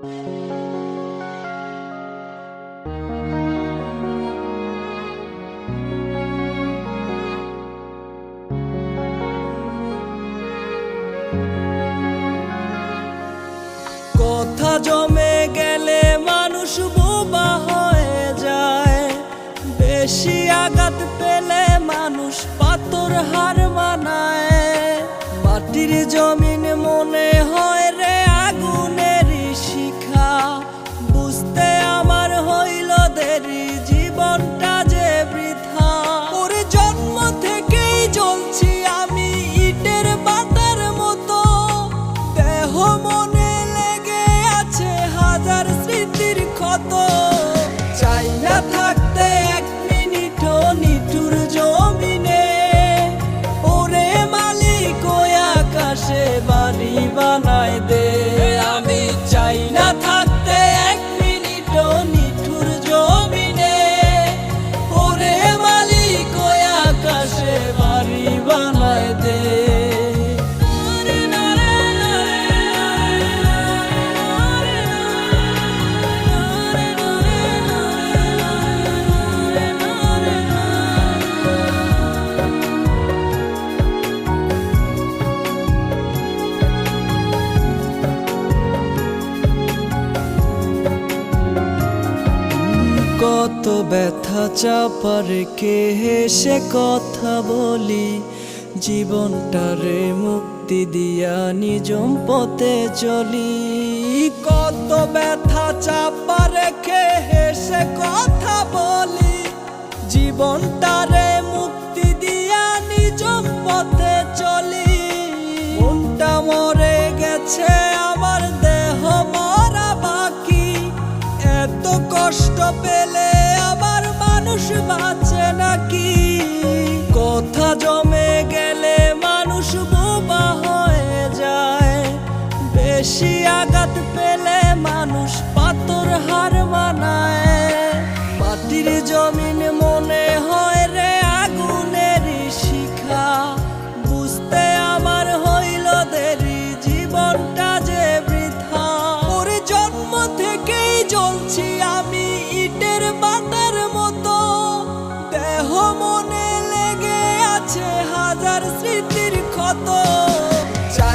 কথা জমে গেলে মানুষ বোবা হয়ে যায়। বেশি আঘাত পেলে মানুষ পাথর হার মানায়। মাটির জমিন মনে হয় কত ব্যথা চাপা রেখে হেসে কথা বলি? জীবনটারে মুক্তি দিয়া নিজম পথে চলি। কত ব্যথা চাপা রেখে হেসে কথা বলি? জীবনটারে মুক্তি দিয়া নিজম পথে চলি। মনটা মরে গেছে, আমার দেহ মরা বাকি। এত কষ্ট বাঁচে নাকি? কথা জমে গেলে মানুষ বোবা হয়ে যায়। বেশি আঘাত পেলে মানুষ পাতর হার মানায়। মাটির জমি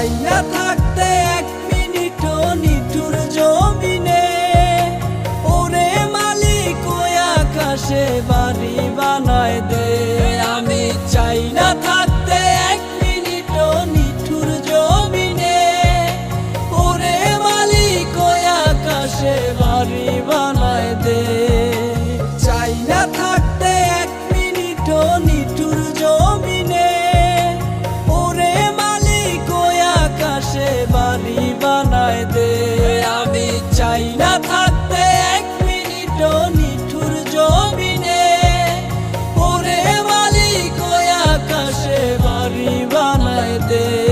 চাইয়া থাকতে এক মিনিট নিঠুর জমিনে। ওরে মালিক, ওই আকাশে বাড়ি বানায় দে। আমি চাই না থাকতে এক মিনিট নিঠুর জমিনে। ওরে মালিক, ওই আকাশে বাড়ি বানায় দে। চাই না থাকতে এক মিনিট নিঠুর জমি আমি চাই না থাকতে এক মিনিট নিঠুর জমিনে। ওরে মালিক আকাশে বাড়ি বানায় দে